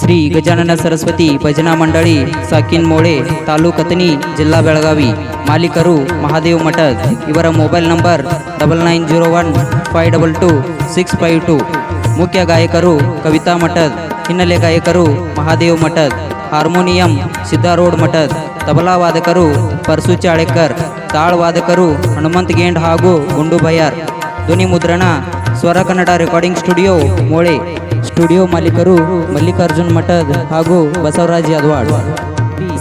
ಶ್ರೀ ಗಜಾನನ ಸರಸ್ವತಿ ಭಜನಾ ಮಂಡಳಿ, ಸಾಕಿನ್ ಮೋಳೆ, ತಾಲೂಕು ಅತನಿ ಜಿಲ್ಲಾ ಬೆಳಗಾವಿ. ಮಾಲೀಕರು, ಮಹಾದೇವ್ ಮಠದ್ ಇವರ mobile number double nine zero one five double two six five two. ಮುಖ್ಯ ಗಾಯಕರು, ಕವಿತಾ ಮಠದ್ ಹಿನ್ನೆಲೆ ಗಾಯಕರು, ಮಹಾದೇವ್ ಮಠದ್ ಹಾರ್ಮೋನಿಯಂ ಸಿದ್ದಾರೋಡ್ ಮಠದ್ ತಬಲಾ ವಾದಕರು, ಪರ್ಸು ಚಾಳೆಕರ್ ತಾಳ್ವಾದಕರು ಹನುಮಂತ್ ಗೇಂಡ್ ಹಾಗೂ ಗುಂಡು ಬಯ್ಯಾರ್ ಧ್ವನಿ ಮುದ್ರಣ Swara Kannada recording studio, Mole. Studio ಮಾಲೀಕರು ಮಲ್ಲಿಕಾರ್ಜುನ್ ಮಠದ್ ಹಾಗೂ ಬಸವರಾಜ್ ಯಾದವಾಡ್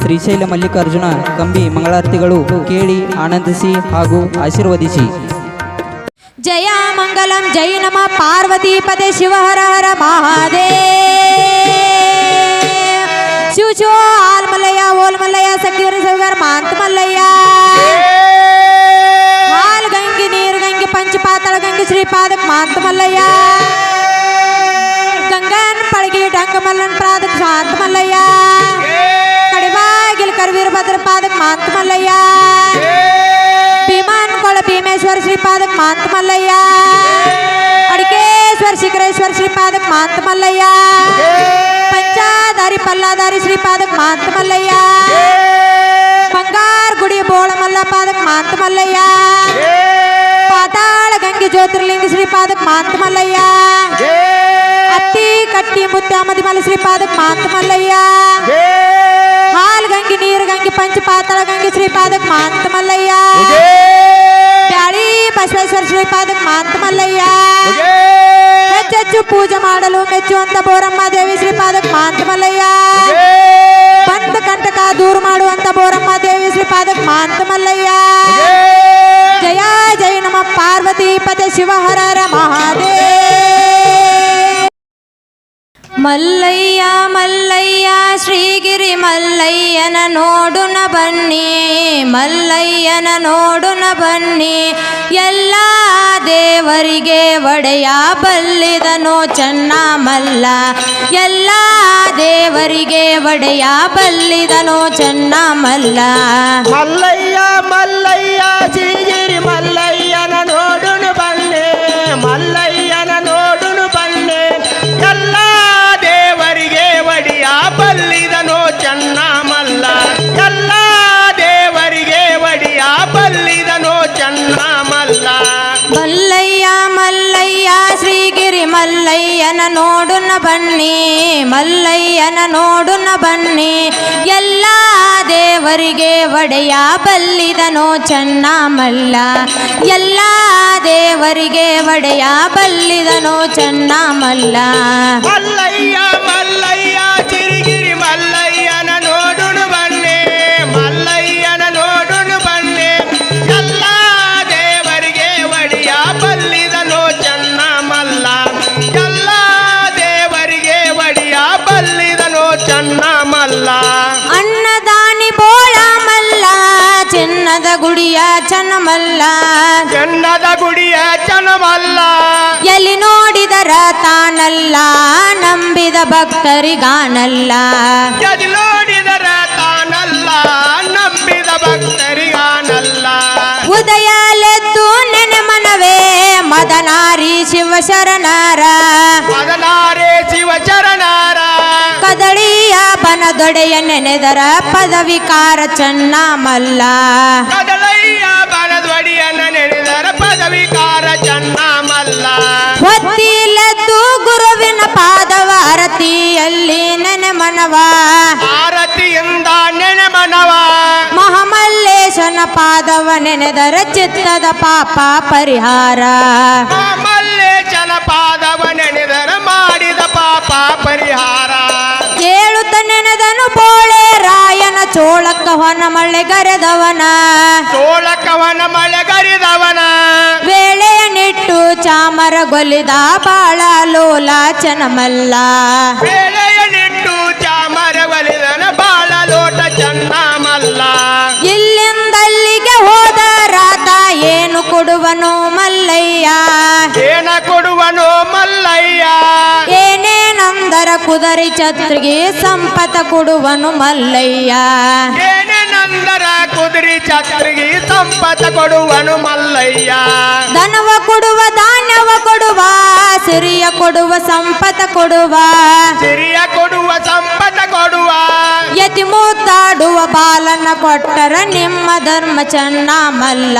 ಶ್ರೀಶೈಲ ಮಲ್ಲಿಕಾರ್ಜುನ ಕಂಬಿ ಮಂಗಳಾರತಿಗಳು ಕೇಳಿ ಆನಂದಿಸಿ ಹಾಗೂ ಆಶೀರ್ವದಿಸಿ. ಜಯ ಮಂಗಲಂ, ಜೈ ನಮ. ಪಾರ್ವತಿ ಪದೇ ಶಿವಹರ ಹರ ಹರ ಭೀಮೇಶ್ವರ ಶ್ರೀಪಾದಕ್ ಮಾಂತ ಮಲ್ಲಯ್ಯ ಅಡಿಕೇಶ್ವರ ಶಿಖರೇಶ್ವರ ಶ್ರೀಪಾದಕ್ ಮಾಂತ ಮಲ್ಲಯ್ಯ ಪಂಚಾದಾರಿ ಪಲ್ಲಾದಾರಿ ಶ್ರೀಪಾದಕ್ ಮಾಂತ ಮಲ್ಲಯ್ಯ ಬಂಗಾರ ಗುಡಿ ಬೋಳ ಮಲ್ಲ ಪಾದಕ್ ಮಾಂತ ಮಲ್ಲಯ್ಯ ಪಾತಾಳ ಗಂಗೆ ಜ್ಯೋತಿರ್ಲಿಂಗ ಶ್ರೀಪಾದಕ್ ಮಾಂತ ಮಲ್ಲಯ್ಯ ಅತ್ತಿ ಕಟ್ಟಿ ಮುತ್ಯಾಮದಿ ಮಲ್ಲ ಶ್ರೀಪಾದಕ್ ಮಾಂತ ಮಲ್ಲಯ್ಯ ಹಾಲ್ ಗಂಗೆ ನೀರು ಗಂಗೆ ಪಂಚ ಪಾತಾಳ ಮೆಚ್ಚುವಂತ ಬೋರಮ್ಮ ದೇವಿ ಶ್ರೀಪಾದಕ್ ಮಾಂತ ಮಲ್ಲಯ್ಯ ಬಂದ ಕಂಟಕ ದೂರ ಮಾಡುವಂತ ಬೋರಮ್ಮ ದೇವಿ ಶ್ರೀಪಾದಕ್ ಮಾಂತ ಮಲ್ಲಯ್ಯ ಜಯ ಜಯ ನಮ ಪಾರ್ವತಿ ಪದ ಶಿವ ಹರ ಹರ ಮಹಾದೇ ಮಲ್ಲಯ್ಯ ಮಲ್ಲಯ್ಯ ಶ್ರೀಗಿರಿ ಮಲ್ಲಯ್ಯನ ನೋಡುನ ಬನ್ನಿ. ಮಲ್ಲಯ್ಯನ ನೋಡುನ ಬನ್ನಿ. ಎಲ್ಲ ದೇವರಿಗೆ ಒಡೆಯ ಬಲ್ಲಿದನೋ ಚೆನ್ನ ಮಲ್ಲ ಎಲ್ಲ ದೇವರಿಗೆ ಒಡೆಯ ಬಲ್ಲಿದನೋ ಚೆನ್ನ ಮಲ್ಲ ಮಲ್ಲಯ್ಯ ಮಲ್ಲಯ್ಯ ಸಿರಿಗಿರಿ ಮಲ್ಲಯ್ಯನ ಮಲ್ಲಯ್ಯನ ನೋಡುನ ಬನ್ನಿ ಮಲ್ಲಯ್ಯನ ನೋಡುನ ಬನ್ನಿ ಎಲ್ಲ ದೇವರಿಗೆ ಒಡೆಯ ಬಲ್ಲಿದನೋ ಚೆನ್ನ ಮಲ್ಲ ಎಲ್ಲ ದೇವರಿಗೆ ಒಡೆಯ ಬಲ್ಲಿದನೋ ಚೆನ್ನ ಮಲ್ಲ ಮಲ್ಲಯ್ಯ ಮಲ್ಲಯ್ಯ ಚಿರಿಗಿರಿ ಮಲ್ಲಯ್ಯನ ಗುಡಿಯ ಚನಮಲ್ಲ ಚೆನ್ನದ ಗುಡಿಯ ಚನಮಲ್ಲ ಎಲ್ಲಿ ನೋಡಿದರ ತಾನಲ್ಲ ನಂಬಿದ ಭಕ್ತರಿಗಾನಲ್ಲ. ಎಲ್ಲಿ ನೋಡಿದರ ತಾನಲ್ಲ ನಂಬಿದ ಭಕ್ತರಿಗಾನಲ್ಲ. ಉದಯಲೆದ್ದು ನೆನೆ ಮನವೇ ಮದನಾರಿ ಶಿವಶರಣರ. ಬನದೊಡೆಯ ನೆನೆದರ ಪದವಿಕಾರ ಚೆನ್ನ ಮಲ್ಲ ಕದಲಯ್ಯ ಬನದ್ವಡಿಯನ್ನ ನೆನೆದರ ಪದವಿಕಾರ ಚೆನ್ನ ಮಲ್ಲ ಹೊತ್ತಿಲ್ಲದ್ದು ಗುರುವಿನ ಪಾದವ ಅರತಿಯಲ್ಲಿ ನೆನೆ ಮನವ ಆರತಿಯಿಂದ ನೆನೆ ಮನವ ಮಹಮಲ್ಲೇಶನ ಪಾದವ ನೆನೆದರ ಚಿತ್ತದ ಪಾಪ ಪರಿಹಾರ. ಮಲ್ಲೇಶನ ಪಾದವ ನೆನೆದರ ಮಾಡಿದ ಪಾಪ ಪರಿಹಾರ. ಬೋಳೆ ಚೋಳಕ್ಕವನ ಮಳೆ ಗರೆದವನ. ಸೋಳಕವನ ಮಳೆಗರಿದವನ ವೇಳೆಯ ನಿಟ್ಟು ಚಾಮರ ಗೊಲಿದ ಬಾಳ ಲೋಲ ಚನಮಲ್ಲ ವೇಳೆಯ ನಿಟ್ಟು ಚಾಮರ ಒಲಿದನ ಬಾಳ ಲೋಟ ಚನ್ನಮಲ್ಲ. ಇಲ್ಲಿಂದಲ್ಲಿಗೆ ಹೋದ ರಾತ ಏನು ಕೊಡುವನು ಮಲ್ಲಯ್ಯ. ಏನ ಕೊಡುವನು ಮಲ್ಲಯ್ಯ. ಕುದರಿ ಛತ್ರಿಗೆ ಸಂಪತ ಕೊಡುವನು ಮಲ್ಲಯ್ಯ. ನಂದರ ಕುದುರಿ ಛತ್ರಿಗೆ ಸಂಪತ ಕೊಡುವನು ಮಲ್ಲಯ್ಯ. ಧನವ ಕೊಡುವ ಧಾನ್ಯವ ಕೊಡುವ ಸಿರಿಯ ಕೊಡುವ ಸಂಪತ ಕೊಡುವ. ಸಿರಿಯ ಕೊಡುವ ಸಂಪತ ಕೊಡುವ. ಯತಿ ಮೂತಾಡುವ ಬಾಲನ ಕೊಟ್ಟರ ನಿಮ್ಮ ಧರ್ಮ ಚನ್ನ ಮಲ್ಲ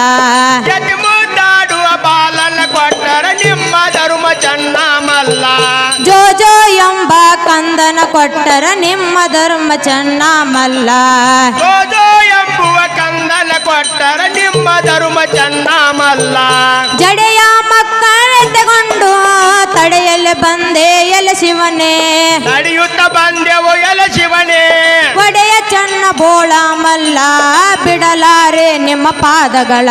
ಎತ್ತಿ ಕೊಟ್ಟರೆ ನಿಮ್ಮ ಧರ್ಮ ಚೆನ್ನ ಮಲ್ಲ ಜೋ ಜೋ ಎಂಬ ಕಂದನ ಕೊಟ್ಟರ ನಿಮ್ಮ ಧರ್ಮ ಚೆನ್ನ ಮಲ್ಲ ಜೋ ಎಂಬುವ ಕಂದನ ಕೊಟ್ಟರ ನಿಮ್ಮ ಧರ್ಮ ಚೆನ್ನ ಮಲ್ಲ ಜಡೆಯ ಮಕ್ಕಳ ತಗೊಂಡು ತಡೆಯಲು ಬಂದೆ ಎಲೆ ಶಿವನೇ. ನಡೆಯುತ್ತ ಬಂದೆವು ಎಲ ಶಿವನೇ. ಒಡೆಯ ಚನ್ನ ಬೋಳ ಮಲ್ಲ ಬಿಡಲಾರೆ ನಿಮ್ಮ ಪಾದಗಳ.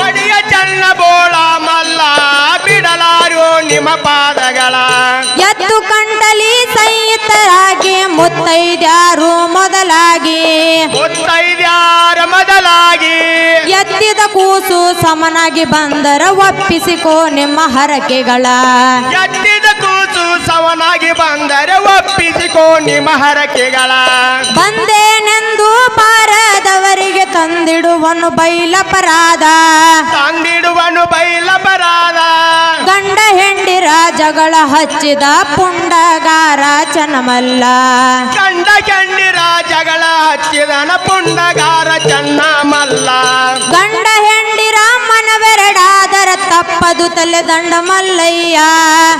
ಒಡೆಯ ಚನ್ನ ಬೋಳ ಮಲ್ಲ ಬಿಡಲಾರು ನಿಮ್ಮ ಪಾದಗಳ. ಎತ್ತು ಕಂಡಲಿ ಸಂಯುಕ್ತರಾಗಿ ಮುತ್ತೈದ್ಯಾರು ಮೊದಲಾಗಿ. ಮುತ್ತೈದ್ಯಾರ ಮೊದಲಾಗಿ. ಎತ್ತಿದ ಕೂಸು ಸಮನಾಗಿ ಬಂದರ ಒಪ್ಪಿಸಿಕೋ ನಿಮ್ಮ ಹರಕೆಗಳ. ಎತ್ತಿದ ಕೂಸು ಸಮನಾಗಿ ಬಂದರ ಒಪ್ಪಿಸಿಕೋ ನಿಮ್ಮ ಹರಕೆಗಳ. ಬಂದೇನೆಂದು ಪಾರದವರಿಗೆ ತಂದಿಡುವನು ಬೈಲಪರಾಧ ತಂದಿಡುವನು ಬೈಲ ಬರಾದ ಗಂಡ ಹೆಂಡಿರ ಜಗಳ ಹಚ್ಚಿದ ಪುಂಡಗಾರ ಚನಮಲ್ಲ. ಕಂಡ ಕಂಡಿರ ಜಗಳ ಹಚ್ಚಿದನ ಪುಂಡಗಾರ ಚೆನ್ನ ಮಲ್ಲ. ಗಂಡ ಹೆಂಡಿ ಮನವೆರಡಾದರ ತಪ್ಪದು ತಲೆ ದಂಡ ಮಲ್ಲಯ್ಯ.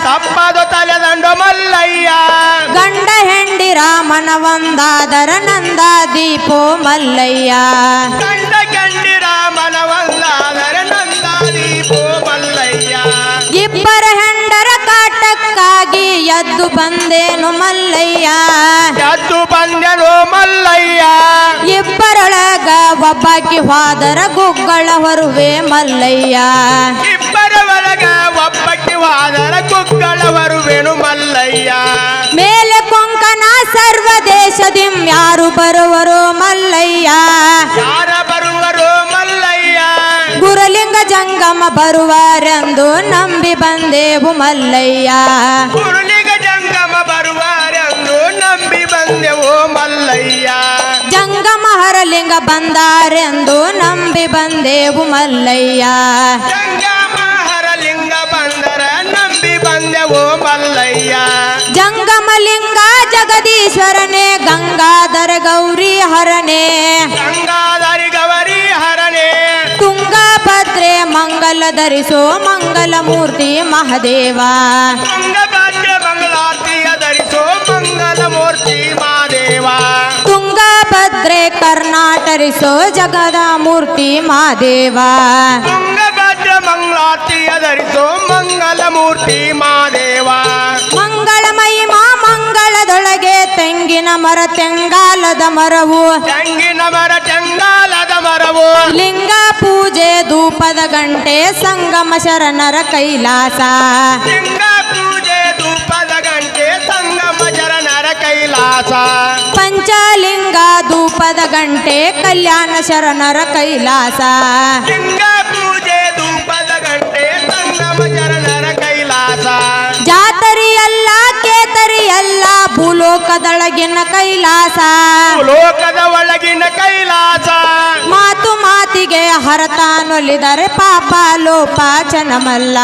ತಪ್ಪದು ತಲೆದಂಡು ಮಲ್ಲಯ್ಯ. ಗಂಡ ಹೆಂಡಿ ರಾಮನ ಒಂದಾದರ ನಂದ ದೀಪೋ ಮಲ್ಲಯ್ಯ. ಗಂಡ ಗಂಡಿ ರಾಮನ ಒಂದಾದರ ನಂದ ದೀಪೋ ಮಲ್ಲಯ್ಯ. ಇಬ್ಬರ ಹೆಂಡರ ಕಾಟಕ್ಕಾಗಿ ಎದ್ದು ಬಂದೇನು ಮಲ್ಲಯ್ಯ. ಎದ್ದು ಬಂದೆನು ಮಲ್ಲಯ್ಯ. ಇಬ್ಬರೊಳಗ ಒಬ್ಬಾಕಿ ಹೋದರ ಗುಗ್ಗಳ ಹೊರುವೆ ಮಲ್ಲಯ್ಯ. ಇಬ್ಬರ ಒಳಗ ಒಬ್ಬಕ್ಕೆ ವಾದರ ಗುಗ್ಗಳ ಬರುವೆನು ಮಲ್ಲಯ್ಯ. ಮೇಲೆ ಕೊಂಕಣ ಸರ್ವ ದೇಶದಿಂ ಯಾರು ಬರುವರು ಮಲ್ಲಯ್ಯ. ಯಾರ ಬರುವರು ಮಲ್ಲಯ್ಯ. ಗುರುಲಿಂಗ ಜಂಗಮ ಬರುವರೆಂದು ನಂಬಿ ಬಂದೇವು ಮಲ್ಲಯ್ಯ. ಗುರುಲಿಂಗ ಜಂಗಮ ಬರುವರೆಂದು ನಂಬಿ ಬಂದೆವು ಮಲ್ಲಯ್ಯ. ಜಂಗಮ ಹರಲಿಂಗ ಬಂದಾರೆಂದು ನಂಬಿ ಬಂದೇವು ಮಲ್ಲಯ್ಯ. ಮಹರಲಿಂಗ ಹರಲಿಂಗ ಬಂದರ ನಂಬಿ ಬಂದೆವು ಮಲ್ಲಯ್ಯ. ಜಂಗಮಲಿಂಗ ಜಗದೀಶ್ವರನೇ ಗಂಗಾಧರ ಗೌರಿ ಹರನೇ. ಗಂಗಾಧರಿ ಗೌರಿ ಹರನೇ. ತುಂಗಭದ್ರೆ ಮಂಗಲ ಧರಿಸೋ ಮಂಗಲ ಮೂರ್ತಿ ಮಹದೇವ. ಧರಿಸೋ ಮಂಗಲ ಮೂರ್ತಿ ಮಾದೇವ ತುಂಗಭದ್ರೆ ಕರ್ನಾಟರಿಸೋ ಜಗದ ಮೂರ್ತಿ ಮಾದೇವ. ತುಂಗಭದ್ರ ಮಂಗಳಾತಿ ಅದರಿಸೋ ಮಂಗಲ ಮೂರ್ತಿ ಮಾದೇವ. ಮಂಗಳ ಮಹಿಮಾ ಮಂಗಳದೊಳಗೆ ತೆಂಗಿನ ಮರ ತೆಂಗಾಲದ ಮರವು. ತೆಂಗಿನ ಮರ ತೆಂಗಾಲದ ಮರವು. ಲಿಂಗ ಪೂಜೆ ಧೂಪದ ಗಂಟೆ ಸಂಗಮ ಶರಣರ ಕೈಲಾಸ. ಲಿಂಗ ಪೂಜೆ ಧೂಪದ ಗಂಟೆ ಕೈಲಾಸ. ಪಂಚಲಿಂಗ ಧೂಪದ ಗಂಟೆ ಕಲ್ಯಾಣ ಶರಣರ ಕೈಲಾಸ. ಲಿಂಗ ಪೂಜೆ ಧೂಪದ ಗಂಟೆ ಸಂಗಮ ಶರಣರ ಕೈಲಾಸ. ಜಾತರಿಯಲ್ಲ ಕೇತರಿಯಲ್ಲ ಭೂಲೋಕದೊಳಗಿನ ಕೈಲಾಸ. ಲೋಕದ ಒಳಗಿನ ಕೈಲಾಸ. ಮಾತು ಮಾತಿಗೆ ಹರತಾನೊಲಿದರೆ ಪಾಪ ಲೋಪ ಚನಮಲ್ಲ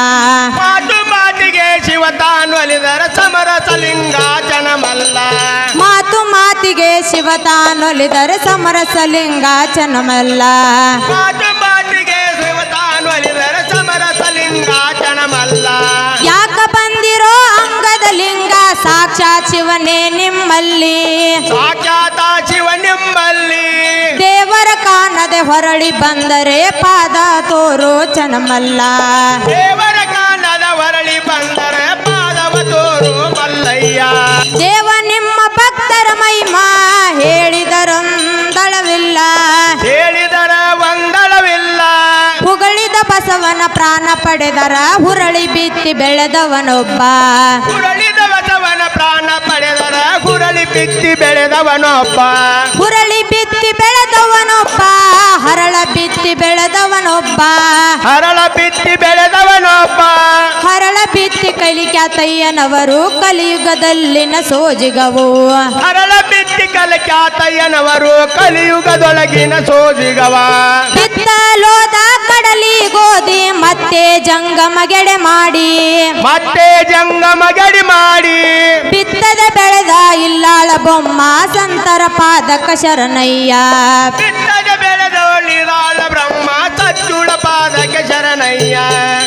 ಮಾತು ಮಾತಿಗೆ ಶಿವ ತಾನು ಅಲಿದರ ಸಮರಸ ಲಿಂಗಾಚನಮಲ್ಲ ಮಾತು ಮಾತಿಗೆ ಶಿವ ತಾನೊಲಿದರೆ ಸಮರಸ ಲಿಂಗ ಚನಮಲ್ಲ ಮಾತು ಮಾತಿಗೆ ಶಿವ ತಾನು ಅಲಿದರ ಸಮರಸ ಲಿಂಗಾಚನಮಲ್ಲ ಯಾಕ ಬಂದಿರೋ ಅಂಗದ ಲಿಂಗ? ಸಾಕ್ಷಾತ್ ಶಿವನೇ ನಿಮ್ಮಲ್ಲಿ. ಸಾಕ್ಷಾತ ಶಿವ ನಿಮ್ಮಲ್ಲಿ. ದೇವರ ಕಾಣದೆ ಹೊರಳಿ ಬಂದರೆ ಪಾದ ತೋರೋ ಚನಮಲ್ಲ ದೇವರ ಕಾಣದ ಹೊರಳಿ ಬಂದರೆ ಪಾದವ ತೋರು ಮಲ್ಲಯ್ಯ. ದೇವ ನಿಮ್ಮ ಭಕ್ತರ ಮಹಿಮಾ ಹೇಳಿದರೊಂದಳವಿಲ್ಲ. ಹೇಳಿದರ ಒಂದಳವಿಲ್ಲ. ಹುಗಳಿದ ಬಸವನ ಪ್ರಾಣ ಪಡೆದರ ಹುರಳಿ ಬಿತ್ತಿ ಬೆಳೆದವನೊಬ್ಬ. ಬಸವನ ಪ್ರಾಣ ಪಡೆದರ ಹುರಳಿ ಬಿತ್ತಿ ಬೆಳೆದವನೊಬ್ಬ. ಹುರಳಿ ಬಿತ್ತಿ ಬೆಳೆದವನೊಬ್ಬ ಹರಳ ಬಿತ್ತಿ ಬೆಳೆದವನೊಬ್ಬ. ಹರಳ ಬಿತ್ತಿ ಬೆಳೆದವನೊಬ್ಬ. ಹರಳ ಬಿತ್ತಿ ಕಲಿಕ್ಯಾತಯ್ಯನವರು ಕಲಿಯುಗದಲ್ಲಿನ ಸೋಜಿಗವು. ಹರಳ ಬಿತ್ತಿ ಕಲಿಕ್ಯಾತಯ್ಯನವರು ಕಲಿಯುಗದೊಳಗಿನ ಸೋಜಿಗವ. ಬಿತ್ತಲೋದ ಕಡಲಿ ಗೋಧಿ ಮತ್ತೆ ಜಂಗಮ ಗೆಡೆ ಮಾಡಿ. ಮತ್ತೆ ಜಂಗಮ ಗಡಿ ಮಾಡಿ. ಬೊಮ್ಮ ಸಂತರ ಪಾದಕ ಶರಣಯ್ಯ. ಬಿತ್ತದ ಬೆಳೆದವಳಿರಾಳ ಬ್ರಹ್ಮ ಪಾದಕ್ಕೆ ಶರಣಯ್ಯ.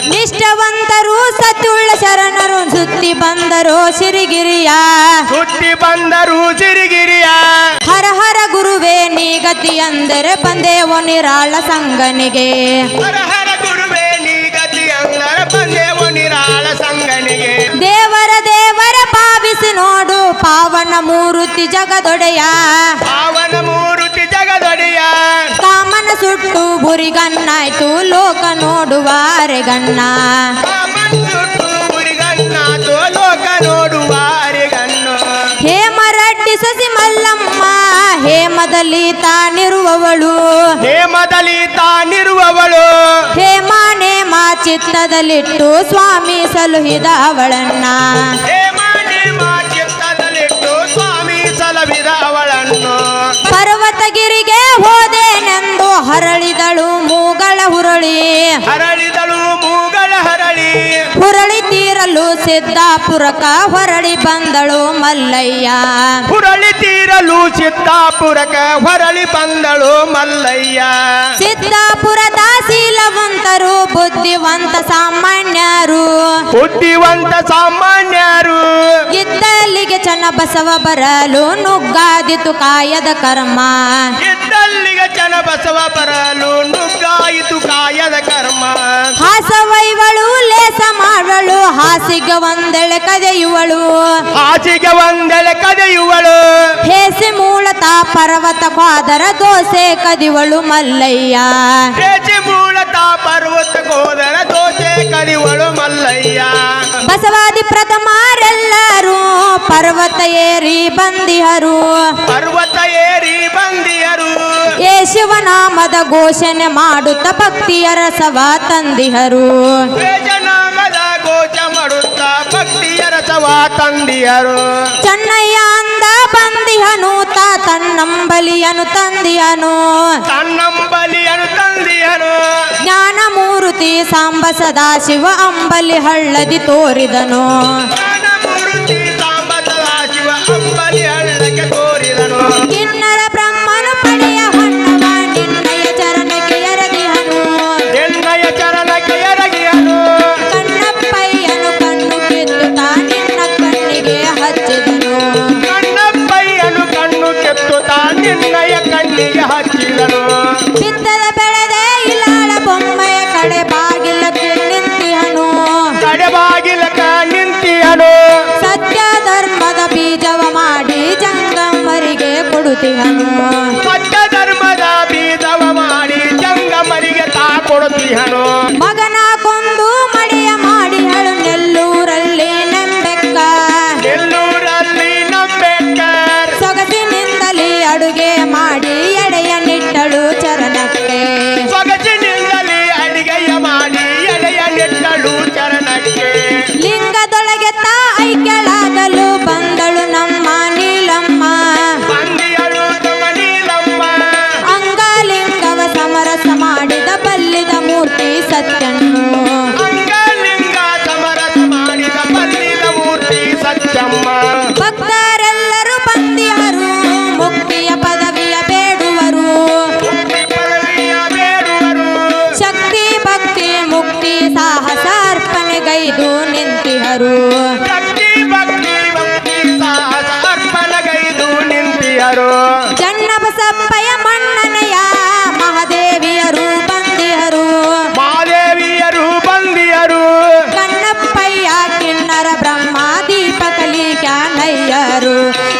ನಿಷ್ಠವಂತರು ಸತ್ತುಳ ಶರಣರು ಸುತ್ತಿ ಬಂದರು ಸಿರಿಗಿರಿಯ. ಹುಟ್ಟಿ ಬಂದರು ಸಿರಿಗಿರಿಯ. ಹರ ಹರ ಗುರುವೇ ನೀಗತಿ ಅಂದರೆ ಬಂದೇವು ನಿರಾಳ ಸಂಗನಿಗೆ. ಹರ ಹರ ಗುರುವೇ ನೀಗತಿ ಅಂದರ ಬಂದೇವು ನಿರಾಳ ಸಂಗನಿಗೆ. ದೇವರ ದೇವರ ಭಾವಿಸಿ ನೋಡು ಪಾವನ ಮೂರುತಿ ಜಗದೊಡೆಯ. ಪಾವನ ಮೂರುತಿ ಜಗದೊಡೆಯ. ಕಾಮನ ಸುಟ್ಟು ಬುರಿಗನ್ನಾಯ್ತು ಲೋಕ ನೋಡುವ ಅರೆಗಣ್ಣ. ಸುಟ್ಟು ಲೋಕ ನೋಡುವ ಅರಿಗಣ್ಣು. ಹೇಮರಡ್ಡಿ ಸಸಿ ಮಲ್ಲಮ್ಮ ಹೇಮದಲ್ಲಿ ತಾನಿರುವವಳು. ಹೇಮದಲ್ಲಿ ತಾನಿರುವವಳು. ಹೇಮ ನೇಮ ಚಿತ್ತದಲ್ಲಿಟ್ಟು ಸ್ವಾಮಿ ಸಲುಹಿದ ಅವಳನ್ನ. ಸ್ವಾಮಿ ಸಲವಿದ ಅವಳನ್ನು. ಪರ್ವತಗಿರಿಗೆ ಹೋದೇನೆಂದು ಹರಳಿದಳು ಮೂಗಳ ಹುರಳಿ. ಹರಳಿದಳು ಮೂಗಳ ಹರಳಿ. ಹುರಳಿ ತೀರಲು ಸಿದ್ದಾಪುರಕ ಹೊರಳಿ ಬಂದಳು ಮಲ್ಲಯ್ಯ. ಹುರಳಿ ತೀರಲು ಸಿದ್ದಾಪುರಕ ಹೊರಳಿ ಬಂದಳು ಮಲ್ಲಯ್ಯ. ಸಿದ್ದಾಪುರದ ಶೀಲವಂತರು ಬುದ್ಧಿವಂತ ಸಾಮಾನ್ಯರು. ಬುದ್ಧಿವಂತ ಸಾಮಾನ್ಯರು. ಇದ್ದಲ್ಲಿಗೆ ಚನ್ನ ಬಸವ ಬರಲು ನುಗ್ಗಾದಿತು ಕಾಯದ ಕರ್ಮ. ಇದ್ದಲ್ಲಿಗೆ ಜನ ಬಸವ ಬರಲು ನುಗ್ಗಾಯಿತು ಕಾಯದ ಕರ್ಮ. ಹಾಸವೈವಳು ಲೇಸ ಮಾಡಳು ಹಾಸಿಗೆ ಒಂದೆಳೆ ಕದೆಯುವಳು. ಹಾಸಿಗೆ ಒಂದೆಳೆ ಕದೆಯುವಳು. ಹೇಸಿ ಮೂಲತ ಪರ್ವತ ಕ್ವಾದರ ದೋಸೆ ಕದಿವಳು ಮಲ್ಲಯ್ಯ. ಹೇಸಿ ಮೂಲತ ಪರ್ವತ ಕೋದರ ದೋಸೆ ಕದಿವಳು ಮಲ್ಲಯ್ಯ. ಬಸವಾದಿ ಪ್ರಥಮರೆಲ್ಲರೂ ಪರ್ವತ ಏರಿ ಬಂದಿಹರು. ಪರ್ವತ ಏರಿ ಬಂದಿಯರು ಏ ಶಿವನಾಮದ ಘೋಷಣೆ ಮಾಡುತ್ತ ಭಕ್ತಿಯ ರಸವ ತಂದಿಹರು. ಘೋಷ ಮಾಡುತ್ತಾ ಭಕ್ತಿಯ ರಸವ ತಂದಿಯರು ಚೆನ್ನಯ್ಯ ಅಂದ ಬಂದಿಹನು ತಾ ತನ್ನಂಬಲಿಯನು ತಂದಿಯನು. ತನ್ನಂಬಲಿಯನು ತಂದಿಯನು. ಜ್ಞಾನ ಮೂರುತಿ ಸಾಂಬ ಸದಾಶಿವ ಅಂಬಲಿ ಹಳ್ಳದಿ ತೋರಿದನು. ಜ್ಞಾನಮೂರ್ತಿ ಸಾಂಬ ಸದಾಶಿವ ಅಂಬಲಿ ಹಳ್ಳಕ್ಕೆ ಹಚ್ಚಿದನು ಬಿತ್ತದ ಬೆಳೆದೆ ಇಲಾಳ ಬೊಮ್ಮೆಯ ಕಡೆ ಬಾಗಿಲಕ್ಕೆ ನಿಂತಿಹನು ಕಡೆಬಾಗಿಲಕ ನಿಂತಿಯನು. ಸತ್ಯ ಧರ್ಮದ ಬೀಜವ ಮಾಡಿ ಜಂಗಮರಿಗೆ ಕೊಡುತ್ತಿಹನು ಸತ್ಯ ಧರ್ಮದ ಬೀಜವ ಮಾಡಿ ಜಂಗಮರಿಗೆ ತಾ ಕೊಡುತ್ತೀಹನು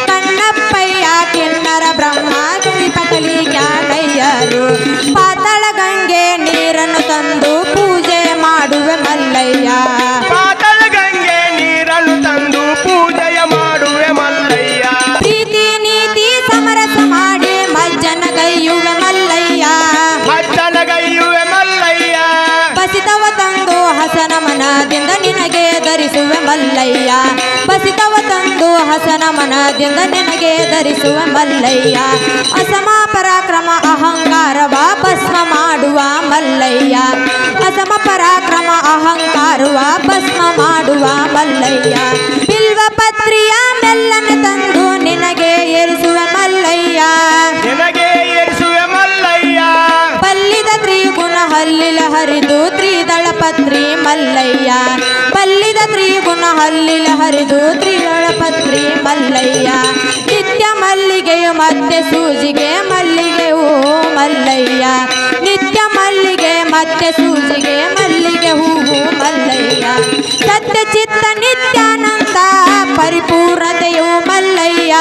ಕಣ್ಣಪ್ಪಯ್ಯ ಕಿನ್ನರ ಬ್ರಹ್ಮ ಪಟಲಿ ಕಲಿಕ್ಯಾನಯ್ಯರು ಪಾತಾಳ ಗಂಗೆ ನೀರನ್ನು ತಂದು ಪೂಜೆ ಮಾಡುವೆ ಮಲ್ಲಯ್ಯ. ಪಾತಳ ಗಂಗೆ ನೀರನ್ನು ತಂದು ಪೂಜೆಯ ಮಾಡುವೆ ಮಲ್ಲಯ್ಯ. ಪ್ರೀತಿ ನೀತಿ ಸಮರಸ ಮಾಡಿ ಮಜ್ಜನಗೈಯುವೆ ಮಲ್ಲಯ್ಯ. ಮಜ್ಜನಗೈಯುವೆ ಮಲ್ಲಯ್ಯ. ಬಸಿತವ ತಂದು ಹಸನ ಮನದಿಂದ ನಿನಗೆ ಧರಿಸುವೆ ಮಲ್ಲಯ್ಯ. ಹಸನ ಮನದಿಂದ ನಿನಗೆ ಧರಿಸುವ ಮಲ್ಲಯ್ಯ. ಅಸಮ ಪರಾಕ್ರಮ ಅಹಂಕಾರ ವಾಪಸ್ ಮಾಡುವ ಮಲ್ಲಯ್ಯ. ಅಸಮ ಪರಾಕ್ರಮ ಅಹಂಕಾರ ವಾಪಸ್ ಮಾಡುವ ಮಲ್ಲಯ್ಯ. ಬಿಲ್ವ ಪತ್ರಿಯ ಮೆಲ್ಲನೆ ತಂದು ನಿನಗೆ ಏರಿಸುವ ಮಲ್ಲಯ್ಯ. ನಿನಗೆ ಏರಿಸುವ ಮಲ್ಲಯ್ಯ. ಪಲ್ಲಿದ ತ್ರಿಗುಣ ಹಲ್ಲಿಲ ಹರಿದು ತ್ರಿದಳ ಪತ್ರಿ ಮಲ್ಲಯ್ಯ. ಪಲ್ಲಿದ ತ್ರಿಗುಣ ಹಲ್ಲಿಲ ಹರಿದು ತ್ರಿದಳ ಮತ್ತೆ ಸೂಜಿಗೆ ಮಲ್ಲಿಗೆ ಹೂ ಮಲ್ಲಯ್ಯ. ನಿತ್ಯ ಮಲ್ಲಿಗೆ ಮತ್ತೆ ಸೂಜಿಗೆ ಮಲ್ಲಿಗೆ ಹೂವು ಮಲ್ಲಯ್ಯ. ಸತ್ಯ ಚಿತ್ತ ನಿತ್ಯಾನಂದ ಪರಿಪೂರ್ಣತೆಯು ಮಲ್ಲಯ್ಯ.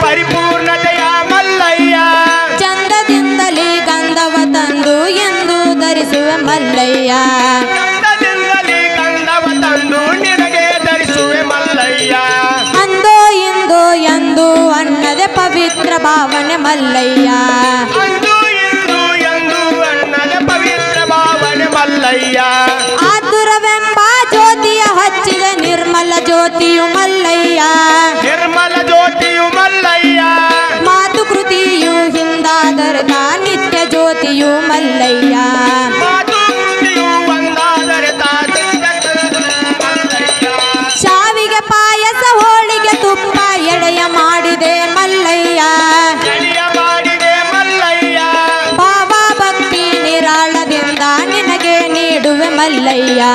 ಪರಿಪೂರ್ಣತೆಯ ಮಲ್ಲಯ್ಯ. ಚಂದದಿಂದಲೇ ಗಂಧವ ತಂದು ಎಂದು ಧರಿಸುವ ಮಲ್ಲಯ್ಯ. ಪವಿತ್ರ ಭಾವನೆ ಮಲ್ಲಯ್ಯ. ಅಂದು ಇಂದು ಎಂದು ಅಣ್ಣನ ಪವಿತ್ರ ಭಾವನೆ ಮಲ್ಲಯ್ಯ ಆತುರವೆಂಬ ಜ್ಯೋತಿಯ ಹಚ್ಚಿದ ನಿರ್ಮಲ ಜ್ಯೋತಿಯು ಮಲ್ಲಯ್ಯ. ನಿರ್ಮಲ ಜ್ಯೋತಿಯು ಮಲ್ಲಯ್ಯ. ಮಾತು ಕೃತಿಯು ಹಿಂದಾದರದ ನಿತ್ಯ ಜ್ಯೋತಿಯು மல்லையா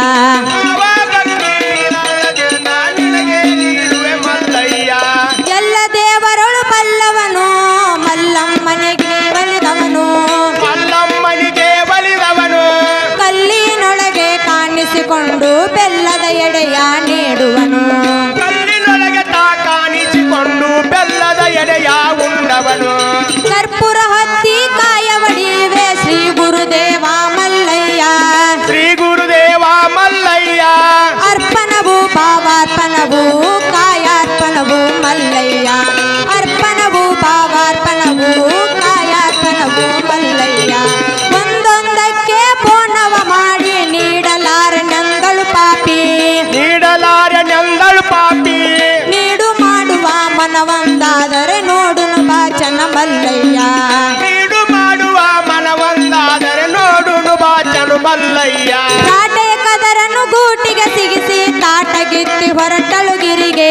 ತಾಟಗಿತ್ತಿ ಹೊರಟಳು ಗಿರಿಗೆ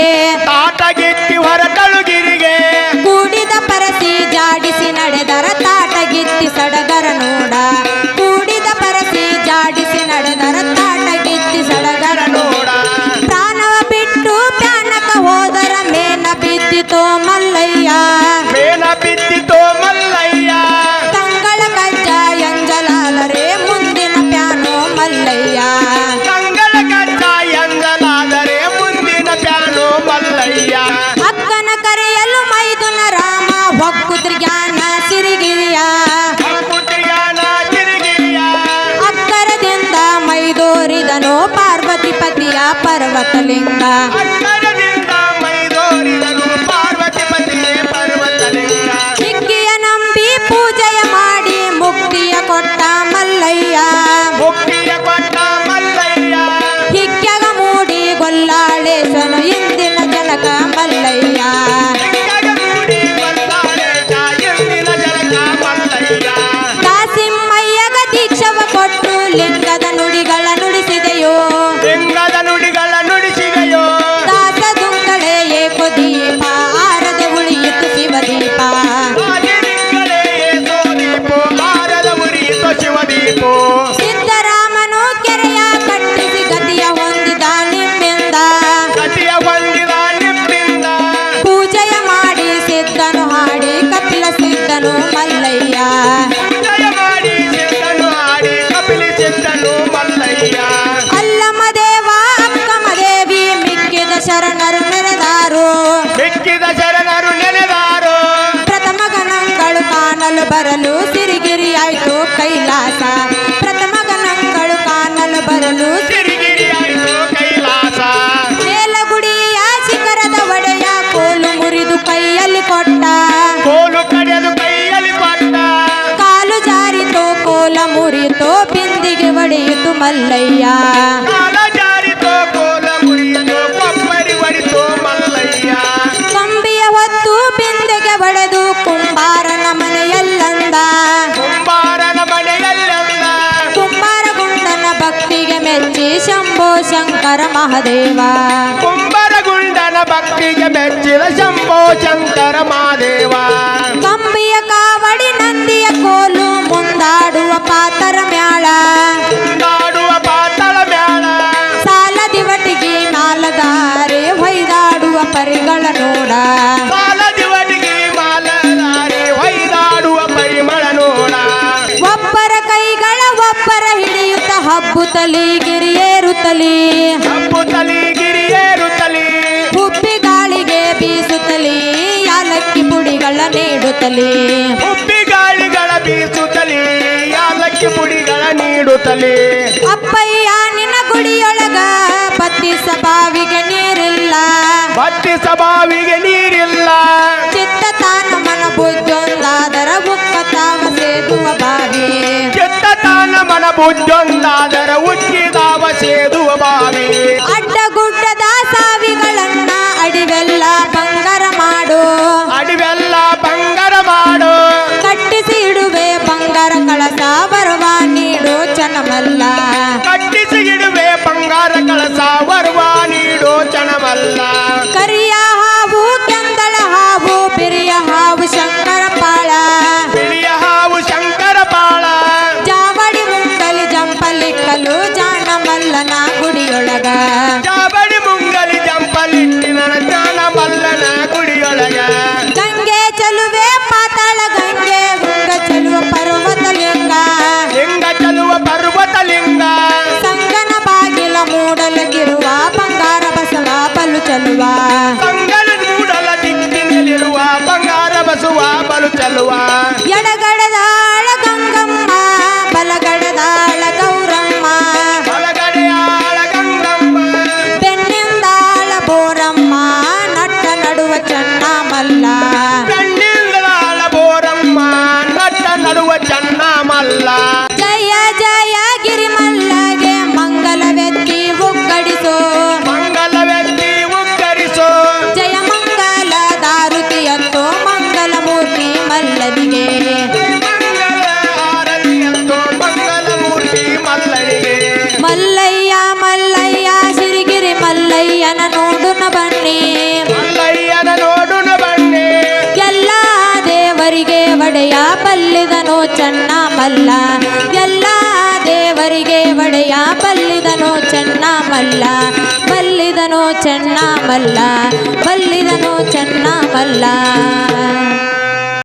ತಾಟಗಿತ್ತಿ ಹೊರಟಳು ಗಿರಿಗೆ ಕೂಡಿದ ಪರಸಿ ಜಾಡಿಸಿ ನಡೆದರ ತಾಟಗಿತ್ತಿ ಸಡಗರ ನೋಡ. ಬರಲು ಸಿರಿಗಿರಿ ಆಯ್ತು ಕೈಲಾಸ. ಪ್ರಥಮ ಗಣಗಳು ಕಾಣಲು ಬರಲು ಸಿರಿಗಿರಿ ಆಯ್ತು ಕೈಲಾಸ. ಮೇಲಗುಡಿಯ ಶಿಖರದ ಒಡೆಯ ಕೋಲು ಮುರಿದು ಕೈಯಲ್ಲಿ ಕೊಟ್ಟ. ಕೋಲು ಕಡೆದು ಕೈಯಲ್ಲಿ ಕೊಟ್ಟ. ಕಾಲು ಜಾರಿತೋ ಕೋಲ ಮುರಿತೋ ಬಿಂದಿಗೆ ಒಡೆಯಿತು ಮಲ್ಲಯ್ಯ. ಶಂಕರ ಮಹಾದೇವ. ಕುಂಬರಗುಂಡನ ಭಕ್ತಿಗೆ ಬೆಚ್ಚಿದ ಶಂಭೋ ಶಂಕರ ಮಹಾದೇವ. ಕಂಬಿಯ ಕಾವಡಿ ನಂದಿಯ ಕೋಲು ಮುಂದಾಡುವ ಪಾತರ ಮ್ಯಾಳ. ಮುಂದಾಡುವ ಪಾತರ ಮ್ಯಾಳ. ಸಾಲದಿವಟಿಗೆ ನಾಲದ ಸಾಲದಿ ಒಡಗಿ ಮಾಲದಾರೆ ಹೊಯ್ದಾಡುವ ಪರಿಮಳ ನೋಡ. ಒಬ್ಬರ ಕೈಗಳ ಒಬ್ಬರ ಹಿಡಿಯುತ್ತ ಹಬ್ಬುತ್ತಲಿ ಗಿರಿಯೇರುತ್ತಲಿ ಹಬ್ಬುತ್ತಲಿ ತಲಿ ಗಿರಿಯೇರುತ್ತಲಿ ಹುಬ್ಬಿ ಗಾಳಿಗೆ ಬೀಸುತ್ತಲಿ? ಯಾಲಕ್ಕಿ ಪುಡಿಗಳ ನೀಡುತ್ತಲಿ? ಉಪ್ಪಿ ಗಾಳಿಗಳ ಬೀಸುತ್ತಲಿ ಯಾಲಕ್ಕಿ ಪುಡಿಗಳ ನೀಡುತ್ತಲಿ. ಅಪ್ಪಯ್ಯ ನಿನ್ನ ಗುಡಿಯೊಳಗ ಬತ್ತಿಸ ಬಾವಿಗೆ ನೀರಿಲ್ಲ. ಬತ್ತಿಸ ಬಾವಿಗೆ ನೀರಿಲ್ಲ. ಚಿತ್ತ ತಾನ ಮನ ಬುದ್ಧೊಂದಾದರ ಉಕ್ಕತಾವ ಸೇದುವ ಬಾವಿ. ಕೆಟ್ಟ ತಾನ ಮನ ಬುದ್ಧೊಂದಾದರ ಉಕ್ಕಿದಾವ ಸೇದುವ ಬಾವಿ ಅಡ್ಡಗುಡ್ಡದ ಸಾವಿಗಳನ್ನ ಅಡಿವೆಲ್ಲ ಬಂಗಾರ ಮಾಡು. ಅಡಿವೆಲ್ಲ ಬಂಗಾರ ಮಾಡು. ಕಟ್ಟಿಸಿ ಇಡುವೆ ಬಂಗಾರ ಕಳಸ ಬರುವ ನೀಡು ಚನಮಲ್ಲ. ಕಟ್ಟಿಸಿ ಇಡುವೆ ಬಂಗಾರ ಕಳಸ ಬರುವ ನೀಡು ಚನಮಲ್ಲ. ಕರಿಯ ಹಾವು ಕೆಂಗಳ ಹಾವು ಬಿರಿಯ ಹಾವು ಶಂಕರ ಪಾಳ. ಬಿರಿಯ ಹಾವು ಶಂಕರ ಪಾಳ. ಜಾವಡಿ ಮುಂಡಲಿ ಜಂಪಲಿ ಕಲ್ಲು ಜಾಣ ಮಲ್ಲನ ಗುಡಿಯೊಳಗ. ಜಾಬಡಿ ಮುಂಗಲಿ ಜಂಪಲಿಟ್ಟಿನ ಮಲ್ಲ ಬಲ್ಲಿದನು ಚೆನ್ನ ಮಲ್ಲ